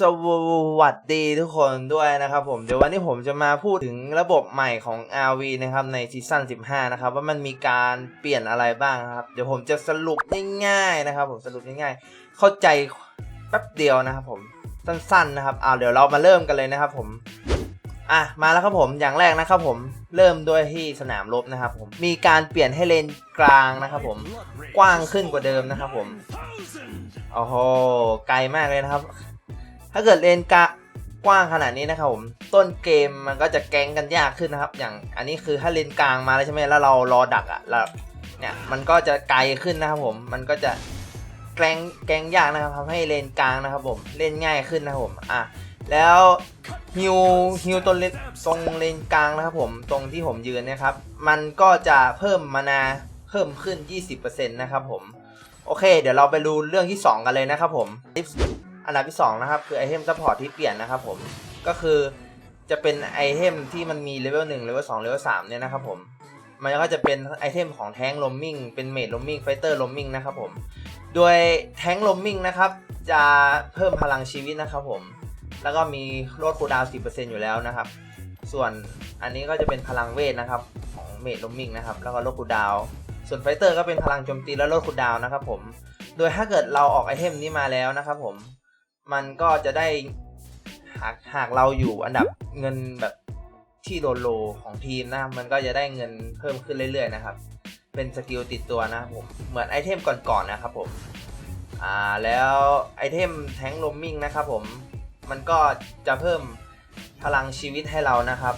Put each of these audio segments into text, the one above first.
สวัสดีทุกคนด้วยนะครับผมเดี๋ยววันนี้ผมจะมาพูดถึงระบบใหม่ของ RV นะครับในซีซั่น15 นะครับ ว่ามันมีการเปลี่ยนอะไรบ้างครับ เดี๋ยวผมจะสรุปง่ายๆนะครับผมสรุปง่ายๆ เข้าใจแป๊บเดียวนะครับผมสั้นๆนะครับเอาเดี๋ยวเรามาเริ่มกันเลยนะครับผมอะมาแล้วครับผมอย่างแรกนะครับผมเริ่มด้วยที่สนามรบนะครับผมมีการเปลี่ยนให้เลนกลางนะครับผมกว้างขึ้นกว่าเดิมนะครับผมโอ้โหไกลมากเลยนะครับ ถ้าเกิดเลนกะกว้างขนาดนี้นะครับผม ต้นเกมมันก็จะแก๊งกันยากขึ้นนะครับ อย่างอันนี้คือถ้าเลนกลางมาแล้วใช่ไหมแล้วเรารอดักอะ่ะแล้วเนี่ยมันก็จะไกลขึ้นนะครับผม มันก็จะแกล้งแก๊งยากนะครับทำให้เลนกลางนะครับผมเล่นง่ายขึ้นนะครับผม อะแล้วฮิวฮิวตรงเลนตรงเลนกลางนะครับผมตรงที่ผมยืนนะครับ มันก็จะเพิ่มมานาเพิ่มขึ้น 20%นะครับผม โอเค เดี๋ยวเราไปดูเรื่องที่ 2 กันเลยนะครับผม อันดับที่2นะครับคือไอเทมซัพพอร์ตที่เปลี่ยนนะครับผมก็คือจะเป็นไอเทมที่มันมีเลเวล1เลเวล2เลเวล3เนี่ยนะครับผมมันก็จะเป็นไอเทมของแท้งลมมิงเป็นเมดลมมิงไฟเตอร์ลมมิงนะครับผมโดยแท้งลมมิงนะครับจะเพิ่มพลังชีวิตนะครับผมแล้วก็มีลดคูดาวน์10%อยู่แล้วนะครับ ส่วนอันนี้ก็จะเป็นพลังเวทนะครับของเมดลมมิงนะครับแล้วก็ลดคูดาว ส่วนไฟเตอร์ก็เป็นพลังโจมตีและลดคูดาวนะครับผมโดยถ้าเกิดเราออกไอเทมนี้มาแล้วนะครับผม มันก็จะได้หากหากเราอยู่อันดับเงินแบบที่โลโลของทีมนะมันก็จะได้เงินเพิ่มขึ้นเรื่อยๆนะครับ เป็นสกิลติดตัวนะครับผม เหมือนไอเทมก่อนๆนะครับผม อ่าแล้วไอเทมแทงลมมิงนะครับผม มันก็จะเพิ่มพลังชีวิตให้เรานะครับ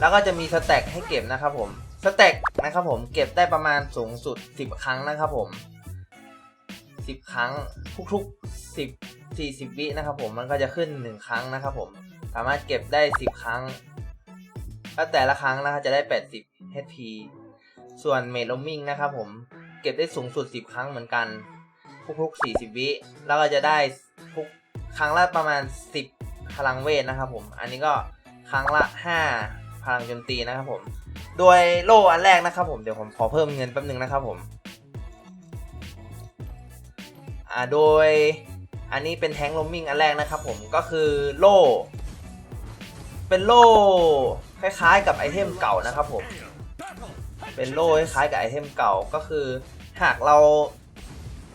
แล้วก็จะมีสแต็กให้เก็บนะครับผม สแต็กนะครับผมเก็บได้ประมาณสูงสุด 10 ครั้งนะครับผม 10 ครั้งทุกๆ 10 40 วินะครับผมมันก็จะขึ้น 1 ครั้งนะครับผมสามารถเก็บได้ 10 ครั้งแล้วแต่ละครั้งนะครับจะได้ 80 HP ส่วนเมดลมมิงนะครับผมเก็บได้สูงสุด 10 ครั้งเหมือนกันทุกๆ 40 วิแล้วก็จะได้ทุกครั้งละประมาณ 10 พลังเวทนะครับผม อันนี้ก็ครั้งละ 5 พลังโจมตีนะครับผม โดยโล่อันแรกนะครับผม เดี๋ยวผมขอเพิ่มเงินแป๊บนึงนะครับผม อ่าโดยอันนี้เป็นแทงลมมิงอันแรกนะครับผมก็คือโล่ เป็นโล่ คล้ายๆ กับไอเทมเก่านะครับผม เป็นโล่คล้ายๆกับไอเทมเก่าก็คือ หากเรา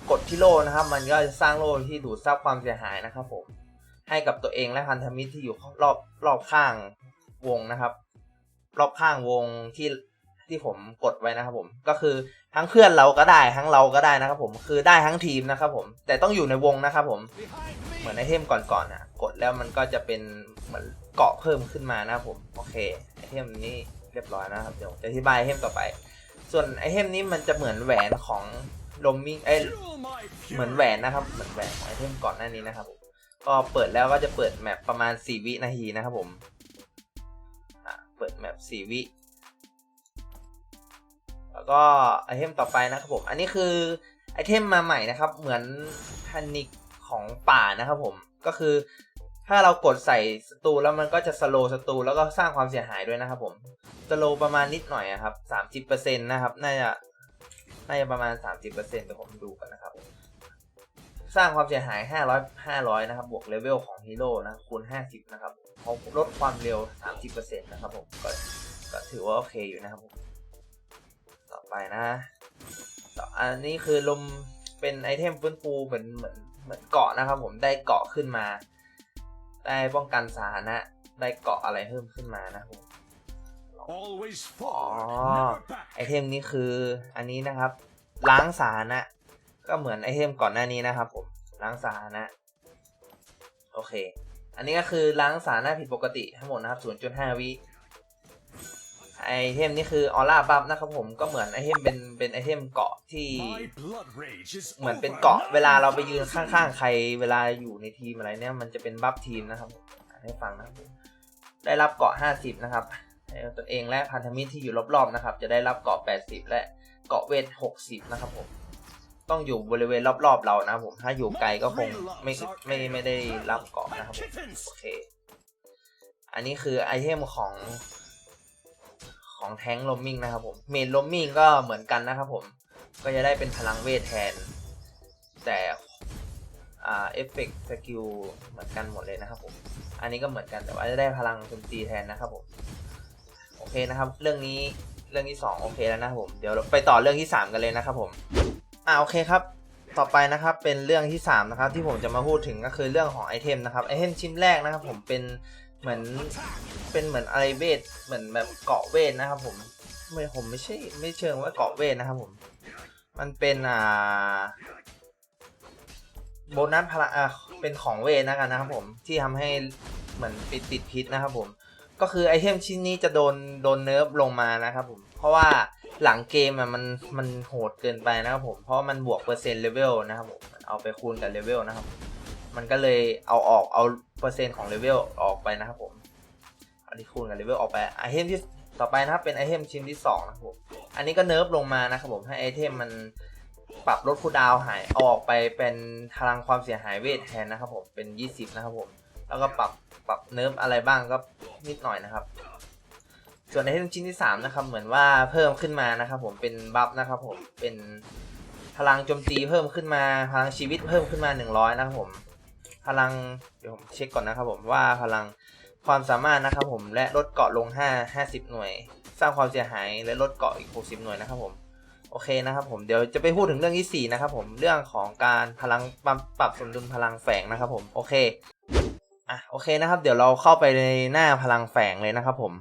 กดที่โล่นะครับ มันก็จะสร้างโล่ที่ดูดซับความเสียหายนะครับผมให้กับตัวเองและพันธมิตรที่อยู่รอบรอบข้างวงนะครับ รอบข้างวงที่ที่ผมกดไว้นะครับผมก็คือ ทั้งเพื่อนเราก็ได้ทั้งเราก็ได้นะครับผมคือได้ทั้งทีมนะครับผมแต่ต้องอยู่ในวงนะครับผมเหมือนไอเทมก่อนๆนะกดแล้วมันก็จะเป็นเหมือนเกาะเพิ่มขึ้นมานะครับผมโอเคไอเทมนี้เรียบร้อยนะครับเดี๋ยวจะอธิบายไอเทมต่อไป ส่วนไอเทมนี้มันจะเหมือนแหวนของลมมิงเอ้เหมือนแหวนนะครับเหมือนแหวนของไอเทมก่อนหน้านี้นะครับผมก็เปิดแล้วก็จะเปิดแมปประมาณ 4 วินาทีนะครับผมเปิดแมป4วิ แล้วก็ไอเทมต่อไปนะครับผมอันนี้คือไอเทมมาใหม่นะครับ เหมือนแพนิกของป่านะครับผมก็คือถ้าเรากดใส่สตูแล้วมันก็จะสโลสตูแล้วก็สร้างความเสียหายด้วยนะครับผมสโลประมาณนิดหน่อยอะครับสามสิบเปอร์เซ็นต์นะครับน่าจะน่าจะประมาณสามสิบเปอร์เซ็นต์เดี๋ยวผมดูกันนะครับสร้างความเสียหายห้าร้อยห้าร้อยนะครับบวกเลเวลของฮีโร่นะคูณห้าสิบนะครับเขาลดความเร็วสามสิบเปอร์เซ็นต์นะครับผมก็ก็ถือว่าโอเคอยู่นะครับผม ไปนะต่ออันนี้คือลมเป็นไอเทมฟื้นฟูเหมือนเหมือนเหมือนเกาะนะครับ ผมได้เกาะขึ้นมา ได้ป้องกันสาธารณะได้เกาะอะไรเพิ่มขึ้นมานะครับผม Always อ๋อ forward, never ไอ back. เทมนี้คืออันนี้นะครับ ล้างสาธารณะก็เหมือนไอเทมก่อนหน้านี้นะครับ ผมล้างสาธารณะโอเค อันนี้ก็คือล้างสาธารณะผิดปกติทั้งหมดนะครับ 0.5 วิ ไอเทมนี้คือออร่าบัฟนะครับผมก็เหมือนไอเทมเป็นเป็นไอเทมเกาะที่ My blood rage is เหมือนเป็น over. เกาะเวลาเราไปยืนข้างๆใครเวลาอยู่ในทีมอะไรเนี่ยมันจะเป็นบัฟทีมนะครับอ่านให้ฟังนะครับได้รับเกาะ 50 นะครับให้ตัวเองและพันธมิตรที่อยู่รอบๆนะครับ จะได้รับเกาะ 80 และเกาะเวท 60 นะครับผมต้องอยู่บริเวณรอบๆเรานะครับผมถ้าอยู่ไกลก็คงไม่ไม่ไม่ได้รับเกาะนะครับผมโอเคอันนี้คือไอเทมของ ของแท้งลมมิงนะครับผมเมนลมมิงก็เหมือนกันนะครับผมก็จะได้เป็นพลังเวทแทน แต่อ่าเอฟเฟกต์สกิลเหมือนกันหมดเลยนะครับผมอันนี้ก็เหมือนกันแต่ว่าจะได้พลังโจมตีแทนนะครับผมโอเคนะครับ เรื่องนี้เรื่องที่สองโอเคแล้วนะครับผมเดี๋ยวไปต่อเรื่องที่สามกันเลยนะครับผมอ่าโอเคครับต่อไปนะครับเป็นเรื่องที่สามนะครับ ที่ผมจะมาพูดถึงก็คือเรื่องของไอเทมนะครับไอเทมชิ้นแรกนะครับ ผมเป็น เหมือนเป็นเหมือนอะไรเวทเหมือนแบบเกาะเวทนะครับผมไม่ผมไม่ใช่ไม่เชิงว่าเกาะเวทนะครับผม มันเป็นอ่าโบนัสพลังอ่าเป็นของเวทนะกันนะครับผมที่ทำให้เหมือนปิดติดพิษนะครับผมก็คือไอเทมชิ้นนี้จะโดนโดนเนิร์ฟลงมานะครับผมเพราะว่าหลังเกมอะมันมันโหดเกินไปนะครับผมเพราะมันบวกเปอร์เซ็นต์เลเวลนะครับผมเอาไปคูณกับเลเวลนะครับ มันก็เลยเอาออกเอาเปอร์เซ็นต์ของเลเวลออก ไปนะครับผมเอาที่คูณกับเลเวลออกไปไอเทมที่ต่อไปนะครับเป็นไอเทมชิ้นที่สองนะครับผม อันนี้ก็เนิร์ฟลงมานะครับผมให้ไอเทมมันปรับลดคูดาวหายออกไปเป็นพลังความเสียหายเวทแทนนะครับผมเป็น 20 นะครับผม แล้วก็ปรับปรับเนิร์ฟอะไรบ้างก็นิดหน่อยนะครับ ส่วนในเทมชิ้นที่3นะครับเหมือนว่าเพิ่มขึ้นมานะครับผมเป็นบัฟนะครับผมเป็นพลังโจมตีเพิ่มขึ้นมาพลังชีวิตเพิ่มขึ้นมา 100 นะครับผม พลังเดี๋ยวผมเช็คก่อนนะครับผมว่าพลังความสามารถนะครับผมและลดเกาะลง 5 50 หน่วย สร้างความเสียหายและลดเกาะอีก 60 หน่วยนะครับผมโอเคนะครับผมเดี๋ยวจะไปพูดถึงเรื่องที่ 4 นะครับผมเรื่องของการพลังปรับปรับสมดุลพลังแฝงนะครับผมโอเคอะโอเคนะครับ เดี๋ยวเราเข้าไปในหน้าพลังแฝงเลยนะครับผม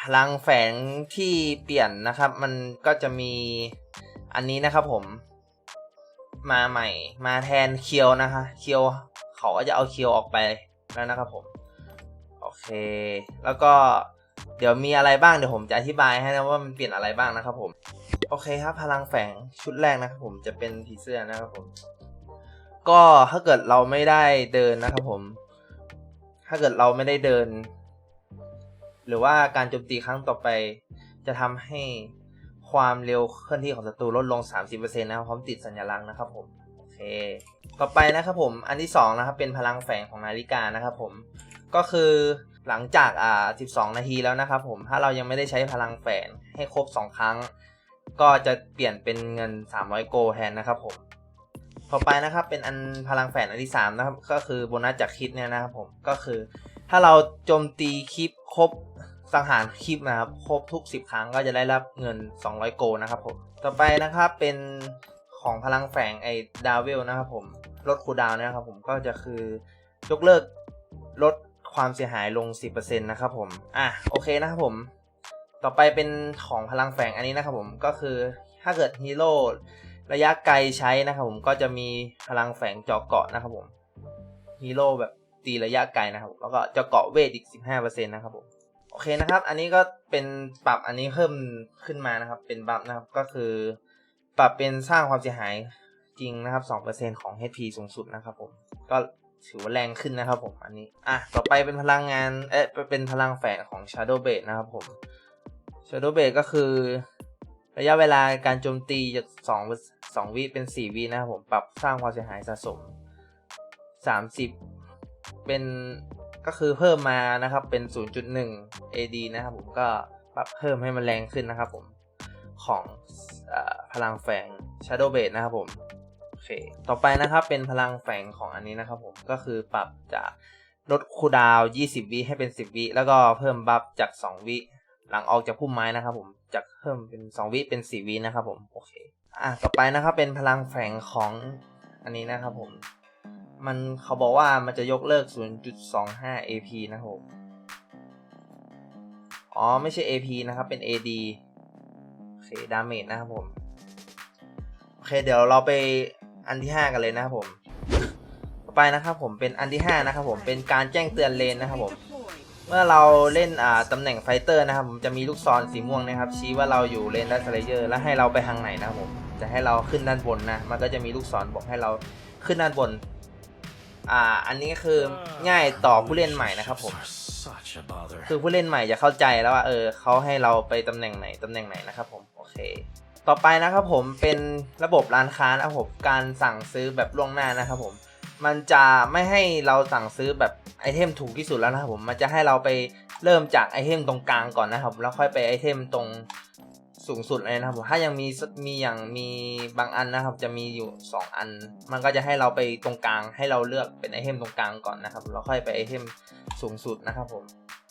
พลังแฝงที่เปลี่ยนนะครับ มันก็จะมีอันนี้นะครับผม มาใหม่ มาแทนเคียวนะคะ เคียวเขาก็จะเอาเคียวออกไปแล้วนะครับผม โอเค แล้วก็เดี๋ยวมีอะไรบ้างเดี๋ยวผมจะอธิบายให้นะว่ามันเปลี่ยนอะไรบ้างนะครับผม โอเคครับพลังแฝงชุดแรกนะครับผมจะเป็นผีเสื้อนะครับผม ก็ถ้าเกิดเราไม่ได้เดินนะครับผม ถ้าเกิดเราไม่ได้เดิน หรือว่าการโจมตีครั้งต่อไป จะทำให้ ความเร็วเคลื่อนที่ของศัตรูลดลง 30%นะครับพร้อมติดสัญลักษณ์นะครับผมโอเค ต่อไปนะครับผมอันที่2นะครับเป็นพลังแฝงของนาฬิกานะครับผมก็คือหลังจากอ่า12 นาทีแล้วนะครับผมถ้าเรายังไม่ได้ใช้พลังแฝงให้ครบ 2 ครั้ง ก็จะเปลี่ยนเป็นเงิน 300 โกแทนนะครับผมต่อไปนะครับเป็นอันพลังแฝงอันที่3นะครับก็คือโบนัสจากคลิปเนี่ยนะครับผมก็คือถ้าเราโจมตีคลิปครบ สังหารคลิปนะครับ ครบทุก 10 ครั้งก็จะได้รับเงิน 200 โกนะครับผม ต่อไปนะครับเป็นของพลังแฝงไอ้ดาวเวลนะครับผมลดคูดาวน์นะครับผมก็จะคือยกเลิกลดความเสียหายลง 10%นะครับผม อะโอเคนะครับผม ต่อไปเป็นของพลังแฝงอันนี้นะครับผมก็คือถ้าเกิดฮีโร่ระยะไกลใช้นะครับผมก็จะมีพลังแฝงเจาะเกาะนะครับผมฮีโร่แบบตีระยะไกลนะครับ แล้วก็เจาะเกาะเวทอีก 15%นะครับผม โอเคนะครับ อันนี้ก็เป็นปรับอันนี้เพิ่มขึ้นมานะครับ เป็นบัฟนะครับ ก็คือ ปรับเป็นสร้างความเสียหายจริงนะครับ 2%ของ HP สูงสุดนะครับผม ก็ถือว่าแรงขึ้นนะครับผม อันนี้ อะ ต่อไปเป็นพลังงาน เอ๊ะ เป็นพลังแฝงของ Shadow b a s e นะครับผม Shadow b a s e ก็คือ ระยะเวลาการโจมตีจาก2 2วิเป็น 4วินะครับผม ปรับสร้างความเสียหายสะสม 30 เป็น ก็คือเพิ่มมานะครับเป็น 0.1 AD นะครับผมก็ปรับเพิ่มให้มันแรงขึ้นนะครับผมของอพลังแฝง Shadow b a s e นะครับผมโอเคต่อไปนะครับเป็นพลังแฝงของอันนี้นะครับผมก็คือปรับจากลดคูดาว 20 วิให้เป็น 10 วิ แล้วก็เพิ่มบัฟจาก 2 วิ หลังออกจากพุ่มไม้นะครับผมจากเพิ่มเป็น 2 วิเป็น 4 วินะครับผมโอเคอะต่อไปนะครับเป็นพลังแฝงของอันนี้นะครับผม มันเขาบอกว่ามันจะยกเลิก 0.25 AP นะครับผมอ๋อ ไม่ใช่ AP นะครับ เป็น AD โอเค ดาเมจนะครับผม โอเค เดี๋ยวเราไปอันที่ 5 กันเลยนะครับผม ต่อไปนะครับผม เป็นอันที่ 5 นะครับผม เป็นการแจ้งเตือนเลนนะครับผม เมื่อเราเล่นอ่าตำแหน่งไฟเตอร์นะครับผม จะมีลูกศรสีม่วงนะครับ ชี้ว่าเราอยู่เลนดัสเลเยอร์ แล้วให้เราไปทางไหนนะครับผม จะให้เราขึ้นด้านบนนะ มันก็จะมีลูกศรบอกให้เราขึ้นด้านบน อ่า อันนี้คือง่ายต่อผู้เล่นใหม่นะครับผม Such a bother. คือผู้เล่นใหม่จะเข้าใจแล้วว่าเออเขาให้เราไปตำแหน่งไหนตำแหน่งไหนนะครับผม โอเค ต่อไปนะครับผมเป็นระบบร้านค้านะครับผมการสั่งซื้อแบบล่วงหน้านะครับผม มันจะไม่ให้เราสั่งซื้อแบบไอเทมถูกที่สุดแล้วนะครับผม มันจะให้เราไปเริ่มจากไอเทมตรงกลางก่อนนะครับ แล้วค่อยไปไอเทมตรง สูงสุดเลยนะครับผมถ้ายังมีมีอย่างมีบางอันนะครับ จะมีอยู่ 2 อัน มันก็จะให้เราไปตรงกลางให้เราเลือกเป็นไอเทมตรงกลางก่อนนะครับแล้วค่อยไปไอเทมสูงสุดนะครับผม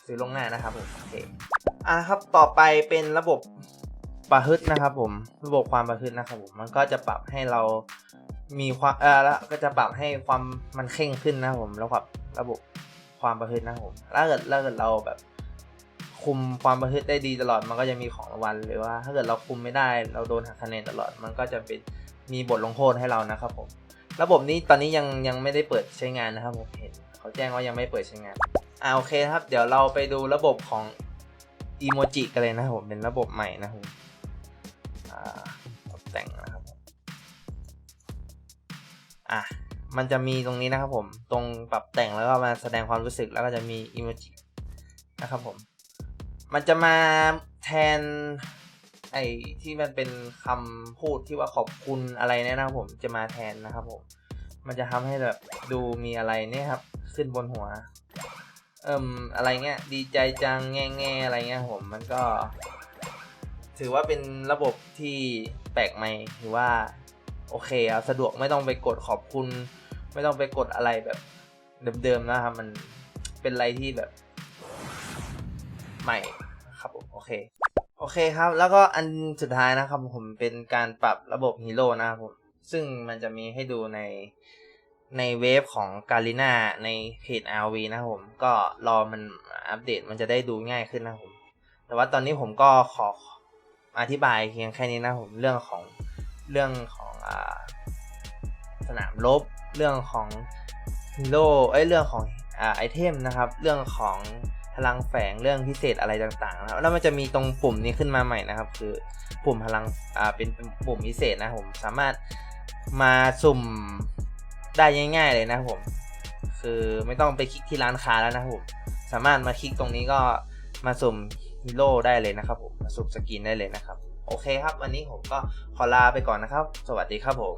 ซื้อลงหน้านะครับผมโอเคอะครับต่อไปเป็นระบบประฮึดนะครับ ผมระบบความประฮึดนะครับผมมันก็จะปรับให้เรามีความเออแล้วก็จะปรับให้ความมันเข่งขึ้นนะครับผมแล้วกับระบบความประฮึดนะครับผมถ้าเกิดถ้าเกิดเราแบบ คุมความประพฤติได้ดีตลอดมันก็จะมีของรางวัลหรือว่า ถ้าเกิดเราคุมไม่ได้เราโดนหักคะแนนตลอดมันก็จะเป็นมีบทลงโทษให้เรานะครับผมระบบนี้ตอนนี้ยังยังไม่ได้เปิดใช้งานนะครับผมเห็นเขาแจ้งว่ายังไม่เปิดใช้งานอ่าโอเคครับ เดี๋ยวเราไปดูระบบของอีโมจิกันเลยนะครับผมเป็นระบบใหม่นะครับผมอ่าปรับแต่งนะครับผมอะมันจะมีตรงนี้นะครับผมตรงปรับแต่งแล้วก็มาแสดงความรู้สึกแล้วก็จะมีอีโมจินะครับผม มันจะมาแทนไอ้ที่มันเป็นคำพูดที่ว่าขอบคุณอะไรเนี่ยนะครับผมจะมาแทนนะครับผม มันจะทำให้แบบดูมีอะไรเนี่ยครับ ขึ้นบนหัว เอิ่มอะไรเงี้ยดีใจจังแง่แง่อะไรเงี้ยผมมันก็ ถือว่าเป็นระบบที่แปลกใหม่ถือว่า โอเคอะสะดวกไม่ต้องไปกดขอบคุณ ไม่ต้องไปกดอะไรแบบเดิมๆนะครับ มันเป็นอะไรที่แบบ ใหม่ อเค โอเคครับ แล้วก็อันสุดท้ายนะครับ ผมเป็นการปรับระบบฮีโร่นะครับผม ซึ่งมันจะมีให้ดูในในเวฟของกาลิน่าในเพจ RV นะครับผม ก็รอมันอัปเดตมันจะได้ดูง่ายขึ้นนะครับผม แต่ว่าตอนนี้ผมก็ขออธิบายเพียงแค่นี้นะครับผมเรื่องของเรื่องของอสนามรบเรื่องของฮีโร่เอ้ยเรื่องของอไอเทมนะครับ เรื่องของ พลังแฝงเรื่องพิเศษอะไรต่างๆนะครับแล้วมันจะมีตรงปุ่มนี้ขึ้นมาใหม่นะครับ คือปุ่มพลังอ่าเป็นปุ่มพิเศษนะครับผมสามารถมาสุ่มได้ง่าย ๆเลยนะครับผม คือไม่ต้องไปคลิกที่ร้านค้าแล้วนะครับผมสามารถมาคลิกตรงนี้ก็มาสุ่มฮีโร่ได้เลยนะครับผมมาสุ่มสกินได้เลยนะครับ โอเคครับ วันนี้ผมก็ขอลาไปก่อนนะครับ สวัสดีครับผม